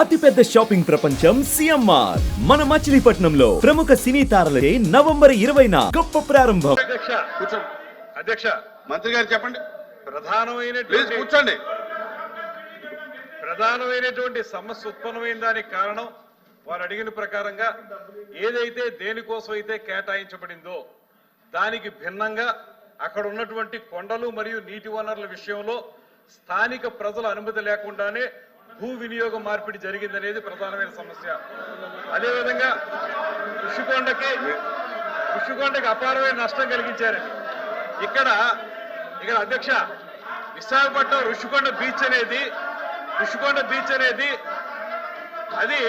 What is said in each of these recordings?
అతిపెద్ద షాపింగ్ ప్రపంచం సిఎంఆర్. మన మచిలీపట్నంలో ప్రముఖ సినీ తారలచే నవంబర్ ఇరవైన గొప్ప ప్రారంభం. అధ్యక్ష కూర్చోండి అధ్యక్ష మంత్రి గారు చెప్పండి. ప్లీజ్ ప్రధానమైనటువంటి కూర్చోండి. ప్రధానమైనటువంటి సమస్య ఉత్పన్నమైన దానికి కారణం వారు అడిగిన ప్రకారంగా ఏదైతే దేనికోసం అయితే కేటాయించబడిందో దానికి భిన్నంగా అక్కడ ఉన్నటువంటి కొండలు మరియు నీటి వనరుల విషయంలో స్థానిక ప్రజల అనుమతి లేకుండానే భూ వినియోగ మార్పిడి జరిగిందనేది ప్రధానమైన సమస్య. అదేవిధంగా ఋషికొండకి ఋషికొండకి అపారమైన నష్టం కలిగించారండి. ఇక్కడ ఇక్కడ అధ్యక్ష విశాఖపట్నం ఋషికొండ బీచ్ అనేది ఋషికొండ బీచ్ అనేది అది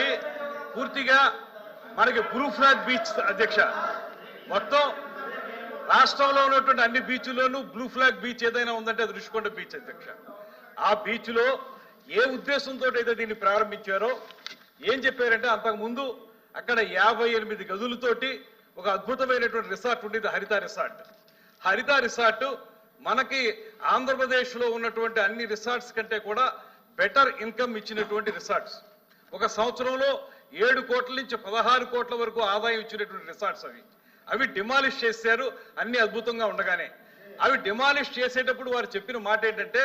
పూర్తిగా మనకి బ్లూ ఫ్లాగ్ బీచ్ అధ్యక్ష. మొత్తం రాష్ట్రంలో ఉన్నటువంటి అన్ని బీచ్ల్లోనూ బ్లూ ఫ్లాగ్ బీచ్ ఏదైనా ఉందంటే అది ఋషికొండ బీచ్ అధ్యక్ష. ఆ బీచ్లో ఏ ఉద్దేశంతో అయితే దీన్ని ప్రారంభించారో ఏం చెప్పారంటే అంతకుముందు అక్కడ యాభై ఎనిమిది గదులతోటి ఒక అద్భుతమైనటువంటి రిసార్ట్ ఉండేది హరిత రిసార్ట్. హరిత రిసార్ట్ మనకి ఆంధ్రప్రదేశ్లో ఉన్నటువంటి అన్ని రిసార్ట్స్ కంటే కూడా బెటర్ ఇన్కమ్ ఇచ్చినటువంటి రిసార్ట్స్. ఒక సంవత్సరంలో ఏడు కోట్ల నుంచి పదహారు కోట్ల వరకు ఆదాయం ఇచ్చినటువంటి రిసార్ట్స్ అవి. అవి డిమాలిష్ చేశారు అన్ని అద్భుతంగా ఉండగానే. అవి డిమాలిష్ చేసేటప్పుడు వారు చెప్పిన మాట ఏంటంటే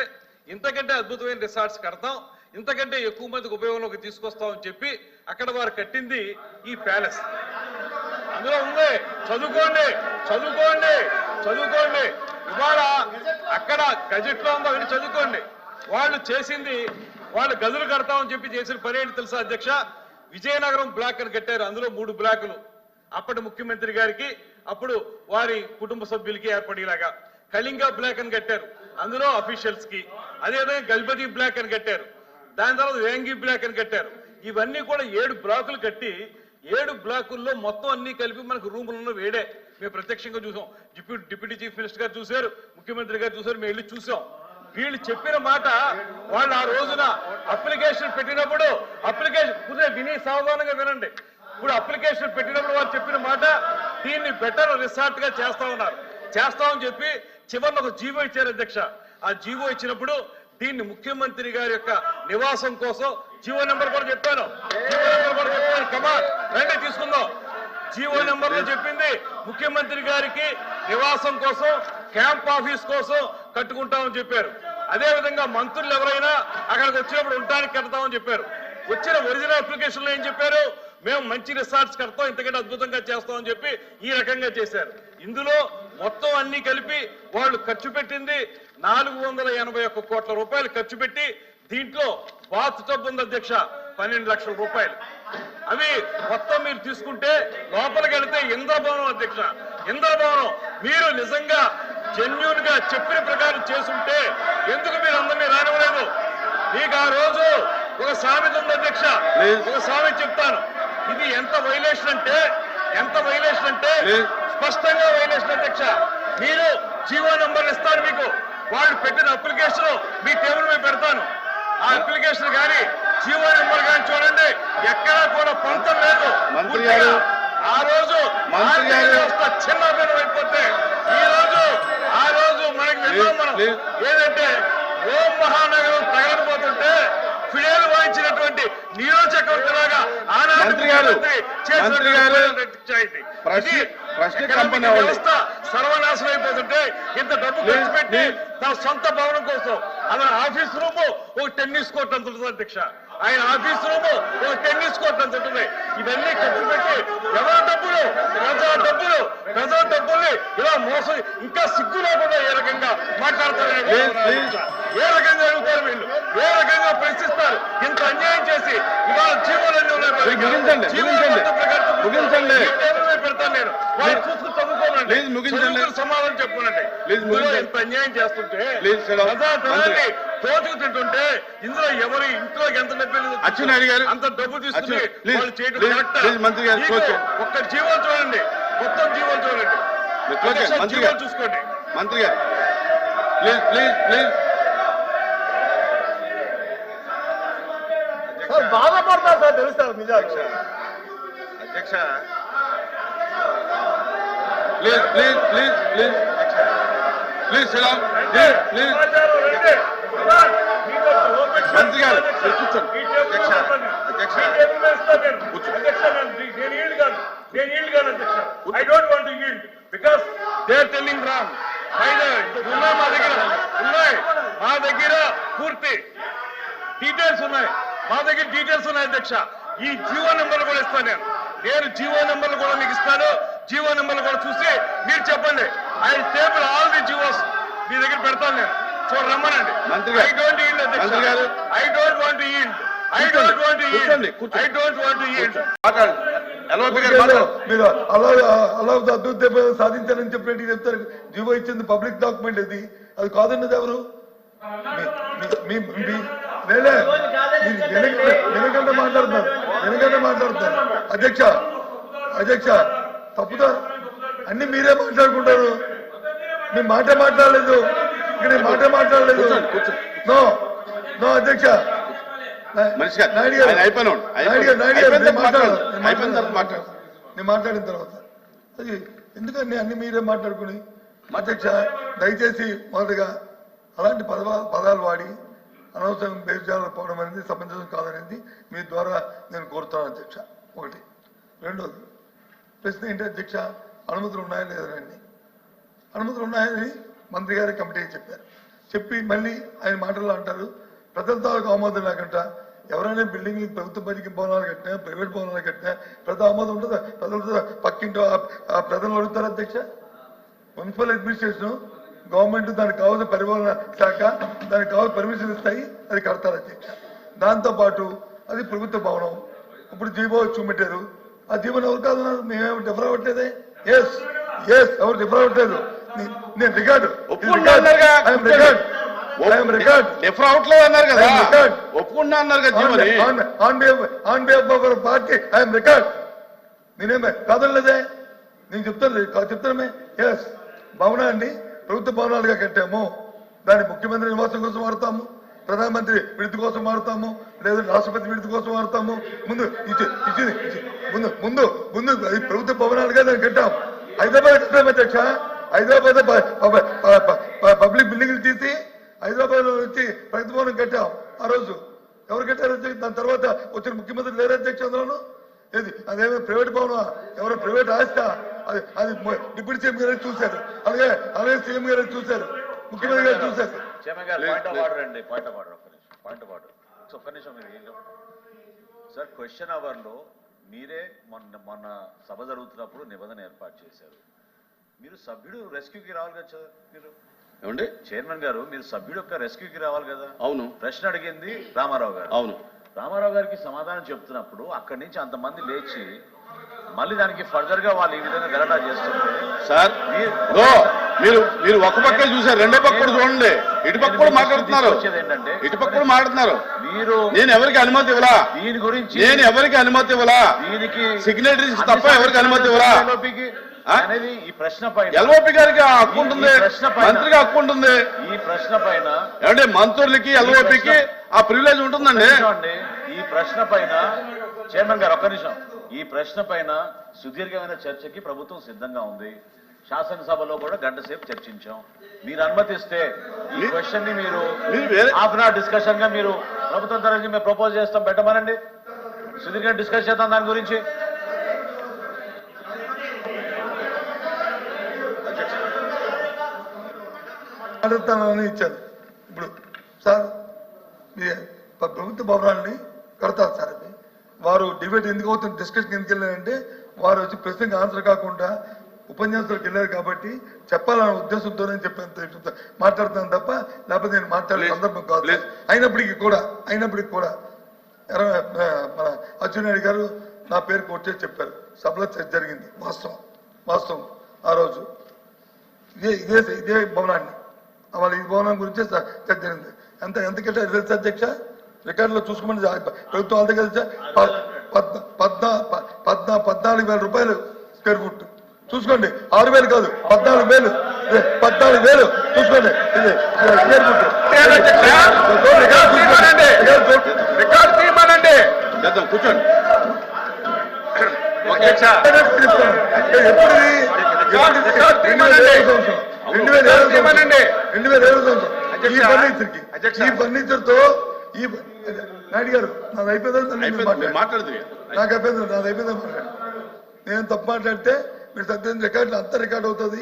ఇంతకంటే అద్భుతమైన రిసార్ట్స్ కడతాం. ఇంతకంటే ఎక్కువ మందికి ఉపయోగంలోకి తీసుకొస్తామని చెప్పి అక్కడ వారు కట్టింది ఈ ప్యాలెస్. అందులో ఉంది చదువుకోండి చదువుకోండి చదువుకోండి. ఇవాళ అక్కడ గజెట్లో ఉందో అని చదువుకోండి. వాళ్ళు చేసింది వాళ్ళు గదులు కడతామని చెప్పి చేసిన పని ఏంటి తెలుసా అధ్యక్ష? విజయనగరం బ్లాక్ అని కట్టారు. అందులో మూడు బ్లాకులు. అప్పటి ముఖ్యమంత్రి గారికి అప్పుడు వారి కుటుంబ సభ్యులకి ఏర్పడేలాగా. కళింగ బ్లాక్ అని కట్టారు. అందులో అఫీషియల్స్కి. అదేవిధంగా గజపతి బ్లాక్ అని కట్టారు. దాని తర్వాత వేంగి బ్లాక్ అని కట్టారు. ఇవన్నీ కూడా ఏడు బ్లాకులు కట్టి ఏడు బ్లాకుల్లో మొత్తం అన్ని కలిపి మనకు రూములు ఉన్న వేడే మేము ప్రత్యక్షంగా చూసాం. డిప్యూటీ డిప్యూటీ చీఫ్ మినిస్టర్ గారు చూశారు ముఖ్యమంత్రి గారు చూశారు మేము వెళ్ళి చూసాం. వీళ్ళు చెప్పిన మాట వాళ్ళు ఆ రోజున అప్లికేషన్ పెట్టినప్పుడు అప్లికేషన్ కుదిరే విని సావధానంగా వినండి. ఇప్పుడు అప్లికేషన్ పెట్టినప్పుడు వారు చెప్పిన మాట దీన్ని బెటర్ రిసార్ట్గా చేస్తా ఉన్నారు. చేస్తామని చెప్పి చివరిలో ఒక జీవో ఇచ్చారు అధ్యక్ష. ఆ జీవో ఇచ్చినప్పుడు దీన్ని ముఖ్యమంత్రి గారి యొక్క నివాసం కోసం జీవో నెంబర్ కూడా చెప్పాను. జీవో నెంబర్ కూడా చెప్పాను. కమాన్ రండి తీసుకుందాం. జీవో నెంబర్లో చెప్పింది ముఖ్యమంత్రి గారికి నివాసం కోసం క్యాంప్ ఆఫీస్ కోసం కట్టుకుంటామని చెప్పారు. అదే విధంగా మంత్రులు ఎవరైనా అక్కడికి వచ్చినప్పుడు ఉండటానికి కడతామని చెప్పారు. వచ్చిన ఒరిజినల్ అప్లికేషన్లో ఏం చెప్పారు? మేము మంచి రిసార్ట్స్ కడతాం ఇంతకంటే అద్భుతంగా చేస్తామని చెప్పి ఈ రకంగా చేశారు. ఇందులో మొత్తం అన్ని కలిపి వాళ్ళు ఖర్చు పెట్టింది నాలుగు వందల ఎనభై ఒక్క కోట్ల రూపాయలు ఖర్చు పెట్టి దీంట్లో బాత్ టబ్ ఉంది అధ్యక్ష పన్నెండు లక్షల రూపాయలు. అవి మొత్తం మీరు తీసుకుంటే లోపలికి వెళితే ఇంద్రభవనం అధ్యక్ష ఇంద్రభవనం. మీరు నిజంగా జెన్యున్గా చెప్పిన ప్రకారం చేసుంటే ఎందుకు మీరు అందరినీ రానివ్వలేదు? మీకు ఆ రోజు ఒక సామెత ఉంది అధ్యక్ష. ఒక సామెత చెప్తాను. ఇది ఎంత వైలేషన్ అంటే ఎంత వైలేషన్ అంటే. స్పష్టంగా వైలేషన్ అధ్యక్ష మీరు జీవో నంబర్ ఇస్తాను మీకు వాళ్ళు పెట్టిన అప్లికేషన్ మీ టేబుల్ మీద పెడతాను ఆ అప్లికేషన్ కానీ జీవో నెంబర్ కానీ చూడండి ఎక్కడా కూడా పొంతం లేదు. ఆ రోజు. వ్యవస్థ చిన్న అయిపోతే ఈ రోజు ఆ రోజు మనకి విన్నాం మనం ప్లీజ్. ఏదంటే ఓం మహానగరం తగలబోతుంటే ఫిడేలు వాయించినటువంటి నీరో చక్రవర్తిలాగా ఆనాటి మంత్రి గారు. Economic company. వ్యవస్థ సర్వనాశనం అయిపోతుంటే ఇంత డబ్బు ఖర్చు పెట్టి. తన సొంత భవనం కోసం అతని ఆఫీస్ రూమ్ ఒక టెన్నిస్ కోర్ట్ అంత ఉంటుంది అధ్యక్ష ఆయన ఆఫీస్ రూమ్ ఒక టెన్నిస్ కోర్ట్ అంత ఉంటుంది ఇవన్నీ ఖర్చు పెట్టి ఎవరి డబ్బులు ప్రజా డబ్బులు ప్రజా డబ్బుల్ని ఇలా మోసం ఇంకా సిగ్గు లేకుండా ఏ రకంగా మాట్లాడతారు. ఏ రకంగా అడుగుతారు వీళ్ళు ఏ రకంగా ప్రశ్నిస్తారు ఇంత అన్యాయం చేసి ఇవాళ జీవోలన్నీ ఉన్నాయి జీవోల ముగించండి. పెడతాను నేను వాళ్ళు. చూసుకుని చదువుకోనండి ప్లీజ్, ముగించండి. సమాధానం చెప్పుకోనండి ప్లీజ్, ముగించండి. ఎంత అన్యాయం చేస్తుంటే. దోచుకు తింటుంటే ఇందులో ఎవరి ఇంట్లోకి ఎంత డబ్బు వెళ్ళిందో అచ్చెన్నాయుడు గారు. అంత డబ్బు తీసుకుని వాళ్ళు చేయడం కరెక్టా? మంత్రి గారు. ఒక్క జీవో చూడండి మొత్తం జీవో చూడండి మంత్రి గారు. చూసుకోండి మంత్రి గారు ప్లీజ్ ప్లీజ్ ప్లీజ్ సార్ బాధపడతా సార్ తెలుస్తారు నిజాలు అధ్యక్ష. Please please please please. Please please please. మంత్రి గారు కూర్చోండి. అధ్యక్ష అధ్యక్ష. నేను. నేను- yield yield అధ్యక్ష. I don't want to yield because they are telling wrong. ఉన్నాయి మా దగ్గర ఉన్నాయి. మా దగ్గర పూర్తి డీటెయిల్స్ ఉన్నాయి. మా దగ్గర డీటెయిల్స్ ఉన్నాయి అధ్యక్ష. ఈ జీవో నెంబర్ కూడా ఇస్తాను నేను. నేను జీవో నెంబర్లు కూడా మీకు ఇస్తాను. జీవో నెంబర్లు కూడా చూసి మీరు చెప్పండి. I table all the GOs మీ దగ్గర పెడతాను నేను. సో రమ్మనండి. మంత్రి గారు. I don't yield. I don't want to yield I. Don't want yield. I want yield మీరు అలా అలా అద్భుత సాధించాలని చెప్పినట్టు చెప్తారు. జీవో ఇచ్చింది పబ్లిక్ డాక్యుమెంట్ ఇది అది కాదన్నది ఎవరు? వెనకంటే మాట్లాడుతున్నారు వెనకంటే మాట్లాడుతున్నారు. అధ్యక్ష అధ్యక్ష తప్పుదా? అన్ని మీరే మాట్లాడుకుంటారు. మీ మాట మాట్లాడలేదు. ఇక్కడ మాట మాట్లాడలేదు. నో నో అధ్యక్ష. నేను మాట్లాడను. తర్వాత మాట్లాడను. నేను మాట్లాడిన తర్వాత. అది ఎందుకని అన్ని మీరే మాట్లాడుకుని? అధ్యక్ష దయచేసి మొదటగా అలాంటి పదవ పదాలు వాడి అనవసరం బేజాలు పోవడం అనేది సమంజసం కాదనేది మీ ద్వారా నేను కోరుతాను అధ్యక్ష. ఒకటి. రెండోది ప్రశ్న ఏంటి అధ్యక్ష? అనుమతులు ఉన్నాయా లేదనండి అనుమతులు ఉన్నాయని మంత్రి గారి కమిటీకి చెప్పారు. చెప్పి మళ్ళీ ఆయన మాటల్లో అంటారు ప్రజల తాలూకు ఆమోదం లేకుండా ఎవరైనా బిల్డింగ్ ప్రభుత్వ పనికి భవనాలు కట్టినా ప్రైవేట్ భవనాలు కట్టినా ప్రజల ఆమోదం ఉంటుందా ప్రజలతో పక్కింటో ఆ- ప్రజలు అడుగుతారు అధ్యక్ష? మున్సిపల్ అడ్మినిస్ట్రేషన్ గవర్నమెంట్ దానికి కావాల్సిన పరిపాలన శాఖ దానికి కావాల్సిన పర్మిషన్ ఇస్తాయి అది కడతారు అధ్యక్ష. దాంతో పాటు అది ప్రభుత్వ భవనం. ఇప్పుడు జీవో చూపెట్టారు. ఆ జీవోని ఎవరు కాదన్నారు మేమేమి డిఫర్ అవ్వట్లేదే? ఎస్ ఎస్ ఎవరు డిఫర్ అవ్వట్లేదు. నేను రికార్డు. రికార్డ్ డిఫర్ అవట్లేదు అన్నారు కదా. ఒప్పుకున్నా అన్నారు కదా. పార్టీ ఐఎమ్ రికార్డ్ నేనేమే కాదనలేదే? నేను చెప్తాను చెప్తానమే. ఎస్ భవనా అండి? ప్రభుత్వ భవనాలుగా కట్టాము. దాన్ని ముఖ్యమంత్రి నివాసం కోసం వాడతాము. ప్రధానమంత్రి విడుదల కోసం వాడతాము. లేదా రాష్ట్రపతి విడుదల కోసం వాడతాము. ముందు ఇచ్చింది ముందు ముందు ముందు ప్రభుత్వ భవనాలుగా దాన్ని కట్టాం. హైదరాబాద్ కట్టాము అధ్యక్ష హైదరాబాద్ పబ్లిక్ బిల్డింగ్లు తీసి హైదరాబాద్లో వచ్చి ప్రగతి భవనం కట్టాం. ఆ రోజు ఎవరు కట్టారు దాని తర్వాత వచ్చిన ముఖ్యమంత్రి లేరు అధ్యక్ష అందులోను. ఏది? అదేమో ప్రైవేట్ భవనం. ఎవరో ప్రైవేట్ ఆస్తా? అది డిప్యూటీ సీఎం గారు చూశారు. అలాగే అలాగే సీఎం గారు చూశారు. ముఖ్యమంత్రి గారు చూశారు. చైర్మన్ గారు పాయింట్ ఆఫ్ ఆర్డర్ అండి పాయింట్ ఆఫ్ ఆర్డర్ ఒక్క నిమిషం పాయింట్ ఆఫ్ ఆర్డర్ సో ఒక్క నిమిషం మీరు ఏం చెప్పండి. సార్ క్వశ్చన్ అవర్లో మీరే మొన్న మొన్న సభ జరుగుతున్నప్పుడు నిబంధన ఏర్పాటు చేశారు. మీరు సభ్యుడు రెస్క్యూకి రావాలి కదా సార్ మీరు? ఏమండి? చైర్మన్ గారు మీరు సభ్యుడు యొక్క రెస్క్యూకి రావాలి కదా? అవును. ప్రశ్న అడిగింది రామారావు గారు. అవును. రామారావు గారికి సమాధానం చెప్తున్నప్పుడు అక్కడి నుంచి అంతమంది లేచి మళ్ళీ దానికి ఫర్దర్గా వాళ్ళు ఈ విధంగా గలటా చేస్తుంటే సార్ మీరు- మీరు ఒక పక్కే చూసారు రెండో పక్క కూడా చూడండి. ఇటు పక్క కూడా మాట్లాడుతున్నారు. ఏంటంటే ఇటు పక్క కూడా మాట్లాడుతున్నారు. మీరు నేను ఎవరికి అనుమతి ఇవ్వలా? దీని గురించి నేను ఎవరికి అనుమతి ఇవ్వలా? దీనికి సిగ్నేటరీస్ తప్ప ఎవరికి అనుమతి ఇవ్వరా? అనేది ఈ ప్రశ్న పైన. ఎల్ఓపి గారికి హక్కు ఉంటుంది. ఈ ప్రశ్న పైన- మంత్రికి హక్కు ఉంటుంది. ఈ ప్రశ్న పైన ఏమంటే మంత్రులకి ఎల్ఓపికి ఆ ప్రివిలేజ్ ఉంటుందండి. ఈ ప్రశ్న పైన చైర్మన్ గారు ఒక్క నిమిషం. ఈ ప్రశ్న పైన సుదీర్ఘమైన చర్చకి ప్రభుత్వం సిద్ధంగా ఉంది. శాసనసభలో కూడా గంట సేపు చర్చించాం. మీరు అనుమతిస్తే ఈ క్వశ్చన్ని మీరు హాఫ్ అన్ అవర్ డిస్కషన్గా మీరు ప్రభుత్వం తరఫు మేము ప్రపోజ్ చేస్తాం. పెట్టమనండి. సుదీర్ఘంగా డిస్కస్ చేద్దాం దాని గురించి. ఇచ్చారు. ఇప్పుడు సార్ మీ ప్రభుత్వ భవనాన్ని కడతారు సార్ అది వారు డిబేట్ ఎందుకు అవుతుంది డిస్కషన్ ఎందుకు వెళ్ళారంటే వారు వచ్చి ప్రశ్నకి ఆన్సర్ కాకుండా ఉపన్యాసాలకు వెళ్ళారు కాబట్టి చెప్పాలనే ఉద్దేశంతోనే చెప్పాను మాట్లాడుతాను తప్ప లేకపోతే నేను మాట్లాడే సందర్భం కాదు. అయినప్పటికీ కూడా అయినప్పటికీ కూడా మన అచ్చెన్నాయుడు గారు నా పేరు కొట్టే చెప్పారు. సభలో చర్చ జరిగింది వాస్తవం. వాస్తవం. ఆ రోజు ఇదే ఇదే ఇదే భవనాన్ని. వాళ్ళ ఈ భవనం గురించే చర్చ జరిగింది. ఎంత ఎంత కట్టారు తెలుసా అధ్యక్ష? రికార్డులో చూసుకోమని ప్రభుత్వం అంత ప- పద్నా పద్నాలుగు వేల రూపాయలు స్క్వేర్ ఫుట్. చూసుకోండి. ఆరు వేలు కాదు పద్నాలుగు వేలు. పద్నాలుగు వేలు. చూసుకోండి. ఇది స్క్వేర్ ఫుట్. కూర్చోండి. ఎప్పుడు రికార్డు రెండు వేల. రెండు వేల. ఈ అధ్యక్ష, ఫర్నిచర్కి అధ్యక్ష. ఈ నాయుడు గారు నాది అయిపోయింది నాకు అయిపోయింది నాది మాట్లాడండి నేను తప్పు మాట్లాడితే మీరు సత్యం రికార్డులు అంతా రికార్డ్ అవుతుంది.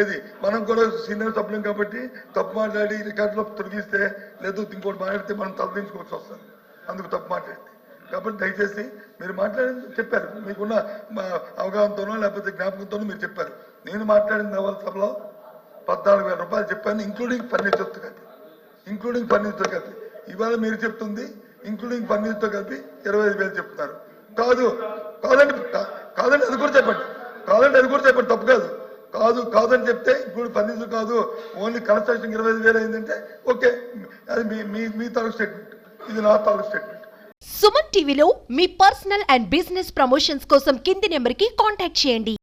ఏది? మనం కూడా సీనియర్ సభ్యులం కాబట్టి తప్పు మాట్లాడి రికార్డులో తొలగిస్తే లేదు ఇంకోటి మాట్లాడితే మనం తలదించుకోవాల్సి వస్తుంది. అందుకు తప్పు మాట్లాడింది. కాబట్టి దయచేసి మీరు మాట్లాడింది చెప్పారు. మీకున్న అవగాహనతోనో లేకపోతే జ్ఞాపకంతోనో మీరు చెప్పారు. నేను మాట్లాడిన సభలో పద్నాలుగు వేల రూపాయలు చెప్పాను ఇంక్లూడింగ్ ఫర్నిచర్తో కలిపి. ఇంక్లూడింగ్ ఫర్నిచర్తో కలిపి. ఇవాళ మీరు చెప్తుంది ఇంక్లూడింగ్ ఫర్నిచర్తో కలిపి ఇరవై ఐదు వేలు చెప్తున్నారు. కాదు కాదండి కాదండి అది కూడా చెప్పండి. కాదండి అది కూడా చెప్పండి తప్పు కాదు. కాదు కాదని చెప్తే ఇప్పుడు ఫర్నిచర్ కాదు. ఓన్లీ కన్స్ట్రక్షన్ ఇరవై ఐదు వేలు అయిందంటే ఓకే అది మీ మీ మీ తాలూకు స్టేట్మెంట్. ఇది నా తాలూకు స్టేట్మెంట్. సుమన్ టీవీలో మీ పర్సనల్ అండ్ బిజినెస్ ప్రమోషన్స్ కోసం కింది నెంబర్కి కాంటాక్ట్ చేయండి.